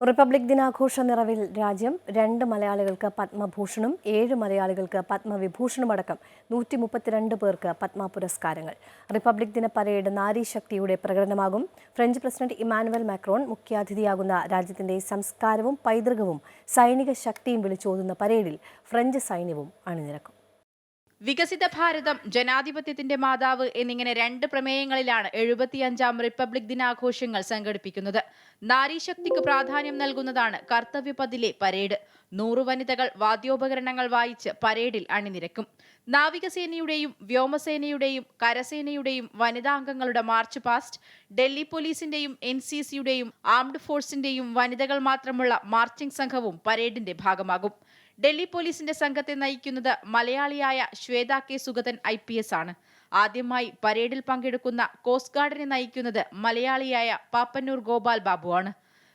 Republic ദിനാഘോഷ നിറവിൽ രാജ്യം രണ്ട് മലയാളികൾക്ക് പത്മഭൂഷണും ഏഴ് മലയാളികൾക്ക് പത്മവിഭൂഷണുമടക്കം നൂറ്റി മുപ്പത്തിരണ്ട് പേർക്ക് പത്മ പുരസ്കാരങ്ങൾ റിപ്പബ്ലിക് ദിന പരേഡ് നാരീശക്തിയുടെ പ്രകടനമാകും. ഫ്രഞ്ച് പ്രസിഡന്റ് ഇമാനുവൽ മാക്രോൺ മുഖ്യാതിഥിയാകുന്ന രാജ്യത്തിന്റെ സംസ്കാരവും പൈതൃകവും സൈനിക ശക്തിയും വിളിച്ചോതുന്ന പരേഡിൽ ഫ്രഞ്ച് സൈന്യവും അണിനിരക്കും. വികസിത ഭാരതം ജനാധിപത്യത്തിന്റെ മാതാവ് എന്നിങ്ങനെ രണ്ട് പ്രമേയങ്ങളിലാണ് എഴുപത്തിയഞ്ചാം റിപ്പബ്ലിക് ദിനാഘോഷങ്ങൾ സംഘടിപ്പിക്കുന്നത്. നാരീശക്തിക്ക് പ്രാധാന്യം നൽകുന്നതാണ് കർത്തവ്യപഥിലെ പരേഡ്. നൂറു വനിതകൾ വാദ്യോപകരണങ്ങൾ വായിച്ച് പരേഡിൽ അണിനിരക്കും. നാവികസേനയുടെയും വ്യോമസേനയുടെയും കരസേനയുടെയും വനിതാ അംഗങ്ങളുടെ മാർച്ച് പാസ്റ്റ് ഡൽഹി പോലീസിന്റെയും എൻ സി സിയുടെയും ആംഡ് ഫോഴ്സിന്റെയും വനിതകൾ മാത്രമുള്ള മാർച്ചിംഗ് സംഘവും പരേഡിന്റെ ഭാഗമാകും. ഡൽഹി പോലീസിന്റെ സംഘത്തെ നയിക്കുന്നത് മലയാളിയായ Shweta K Sugathan I P S ആണ്. ആദ്യമായി പരേഡിൽ പങ്കെടുക്കുന്ന കോസ്റ്റ് ഗാർഡിനെ നയിക്കുന്നത് മലയാളിയായ പാപ്പന്നൂർ ഗോപാൽ ബാബു ആണ്.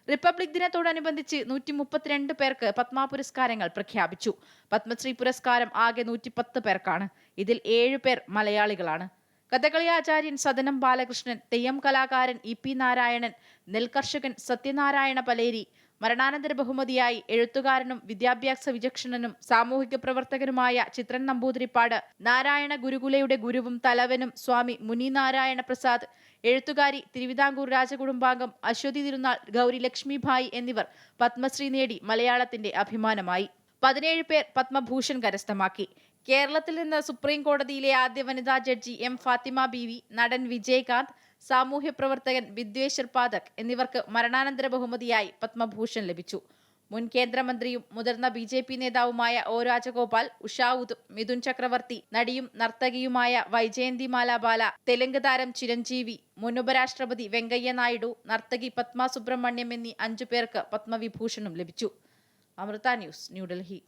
റിപ്പബ്ലിക് ദിനത്തോടനുബന്ധിച്ച് നൂറ്റി മുപ്പത്തിരണ്ട് പേർക്ക് പത്മ പുരസ്കാരങ്ങൾ പ്രഖ്യാപിച്ചു. പത്മശ്രീ പുരസ്കാരം ആകെ നൂറ്റിപ്പത്ത് പേർക്കാണ്. ഇതിൽ ഏഴ് പേർ മലയാളികളാണ്. കഥകളി ആചാര്യൻ സദനം ബാലകൃഷ്ണൻ തെയ്യം കലാകാരൻ ഇ പി നാരായണൻ നെൽകർഷകൻ സത്യനാരായണ പലേരി മരണാനന്തര ബഹുമതിയായി എഴുത്തുകാരനും വിദ്യാഭ്യാസ വിചക്ഷണനും സാമൂഹിക പ്രവർത്തകനുമായ ചിത്രൻ നമ്പൂതിരിപ്പാട് നാരായണ ഗുരുകുലയുടെ ഗുരുവും തലവനും സ്വാമി മുനി നാരായണ പ്രസാദ് എഴുത്തുകാരി തിരുവിതാംകൂർ രാജകുടുംബാംഗം അശ്വതി തിരുനാൾ ഗൗരി ലക്ഷ്മിഭായ് എന്നിവർ പത്മശ്രീ നേടി മലയാളത്തിന്റെ അഭിമാനമായി. പതിനേഴ് പേർ പത്മഭൂഷൺ കരസ്ഥമാക്കി. കേരളത്തിൽ നിന്ന് സുപ്രീം കോടതിയിലെ ആദ്യ വനിതാ ജഡ്ജി എം ഫാത്തിമ ബീവി നടൻ വിജയകാന്ത് സാമൂഹ്യ പ്രവർത്തകൻ വിദ്വേശ്വർ പാതക് എന്നിവർക്ക് മരണാനന്തര ബഹുമതിയായി പത്മഭൂഷൺ ലഭിച്ചു. മുൻ കേന്ദ്രമന്ത്രിയും മുതിർന്ന ബി ജെ പി നേതാവുമായ ഒ രാജഗോപാൽ ഉഷാ ഉദ് മിഥുൻ ചക്രവർത്തി നടിയും നർത്തകിയുമായ വൈജയന്തിമാല മാലാബാല തെലുങ്ക് താരം ചിരഞ്ജീവി മുൻ ഉപരാഷ്ട്രപതി വെങ്കയ്യ നായിഡു നർത്തകി പത്മ സുബ്രഹ്മണ്യം എന്നീ അഞ്ചു പേർക്ക് പത്മവിഭൂഷണും ലഭിച്ചു. അമൃത ന്യൂസ് ന്യൂഡൽഹി.